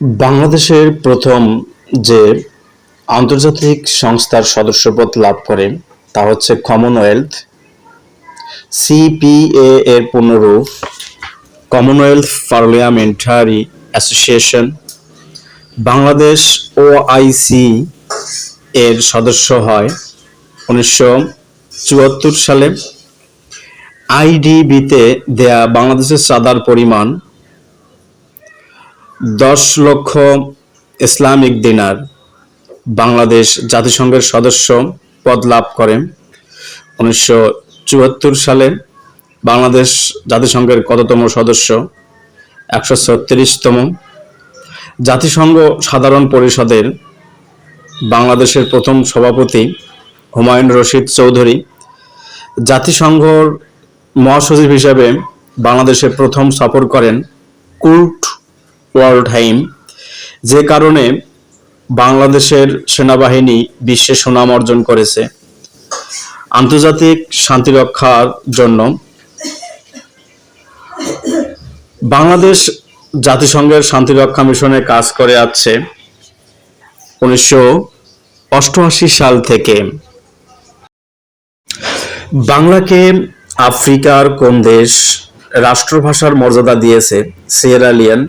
বাংলাদেশের প্রথম যে আন্তর্জাতিক সংস্থার সদস্যপদ লাভ করে, তা হচ্ছে কমনওয়েলথ সিপিএ এর পুনরূপ Commonwealth Parliamentary Association Bangladesh OIC এর সদস্য হয় উনিশশো চুয়াত্তর সালে। আইডিবিতে দেয়া বাংলাদেশের চাঁদার পরিমাণ দশ লক্ষ ইসলামিক দিনার বাংলাদেশ জাতিসংঘের সদস্য পদ লাভ করে উনিশশো চুয়াত্তর সালে বাংলাদেশ জাতিসংঘের কততম সদস্য? একশো ছত্রিশতম। জাতিসংঘ সাধারণ পরিষদের বাংলাদেশের প্রথম সভাপতি হুমায়ুন রশিদ চৌধুরী। জাতিসংঘর মহাসচিব হিসেবে বাংলাদেশে প্রথম সফর করেন কুর্ট ওয়ার্ল্ডহাইম যে কারণে বাংলাদেশের সেনাবাহিনী বিশ্বে সুনাম অর্জন করেছে। আন্তর্জাতিক শান্তি রক্ষার জন্য বাংলাদেশ জাতিসংঘের শান্তিরক্ষা মিশনে কাজ করে আছে উনিশশো অষ্টআশি সাল থেকে। বাংলাকে আফ্রিকার কোন দেশ রাষ্ট্রভাষার মর্যাদা দিয়েছে? সিয়েরালিয়ান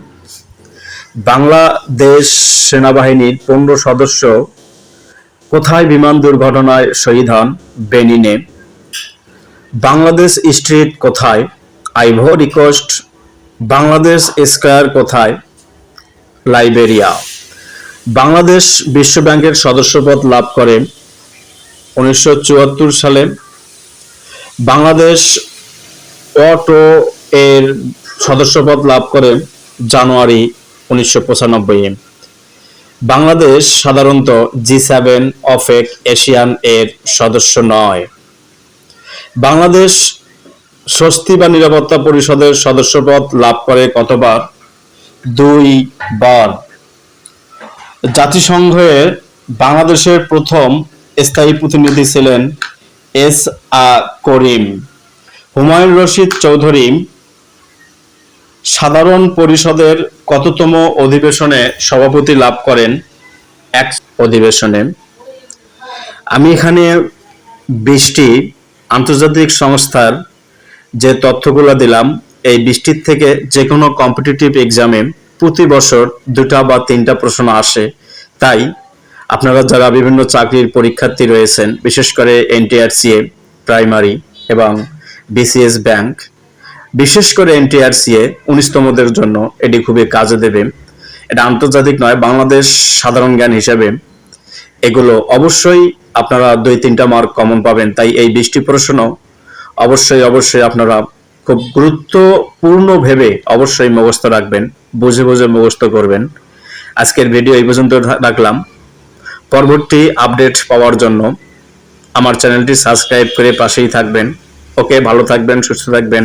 বাংলাদেশ সেনাবাহিনীর পনেরো সদস্য কোথায় বিমান দুর্ঘটনায় শহীদ হন বেনিনে? বাংলাদেশ স্ট্রিট কোথায়? আইভরি কোস্ট বাংলাদেশ স্কয়ার কোথায়? লাইবেরিয়া। বাংলাদেশ বিশ্ব ব্যাংকের সদস্যপদ লাভ করে উনিশশো চুয়াত্তর সালে বাংলাদেশ অটো এর সদস্যপদ লাভ করে জানুয়ারি উনিশশো পঁচানব্বই বাংলাদেশ সাধারণত জি সেভেন, অফেক, এশিয়ান এর সদস্য নয়। বাংলাদেশ স্বস্তি বা নিরাপত্তা পরিষদের সদস্যপদ লাভ করে কতবার? দুই বার। জাতিসংঘের বাংলাদেশের প্রথম স্থায়ী প্রতিনিধি ছিলেন এস আ করিম। হুমায়ুন রশিদ চৌধুরী সাধারণ পরিষদের কততম অধিবেশনে সভাপতি লাভ করেন? এক অধিবেশনে। আমি এখানে বৃষ্টি আন্তর্জাতিক সংস্থার যে তথ্যগুলো দিলাম, এই বৃষ্টির থেকে যে কোনো কম্পিটিটিভ এক্সামে প্রতি বছর দুটা বা তিনটা প্রশ্ন আসে। তাই আপনারা যারা বিভিন্ন চাকরির পরীক্ষার্থী রয়েছেন, বিশেষ করে এনটিআরসিএ, প্রাইমারি এবং বিসিএস ব্যাংক বিশেষ করে এনটিআরসিএ উনিশতমদের জন্য এটি খুবই কাজে দেবে। এটা আন্তর্জাতিক নয়, বাংলাদেশ সাধারণ জ্ঞান হিসাবে। এগুলো অবশ্যই আপনারা দুই তিনটা মার্ক কমন পাবেন, তাই এই বৃষ্টি প্রশ্ন অবশ্যই অবশ্যই আপনারা খুব গুরুত্বপূর্ণ ভেবে অবশ্যই মুখস্থ রাখবেন, বুঝে বুঝে মুখস্থ করবেন। আজকের ভিডিও এই পর্যন্ত রাখলাম। পরবর্তী আপডেট পাওয়ার জন্য আমার চ্যানেলটি সাবস্ক্রাইব করে পাশেই থাকবেন। ওকে, ভালো থাকবেন, সুস্থ থাকবেন।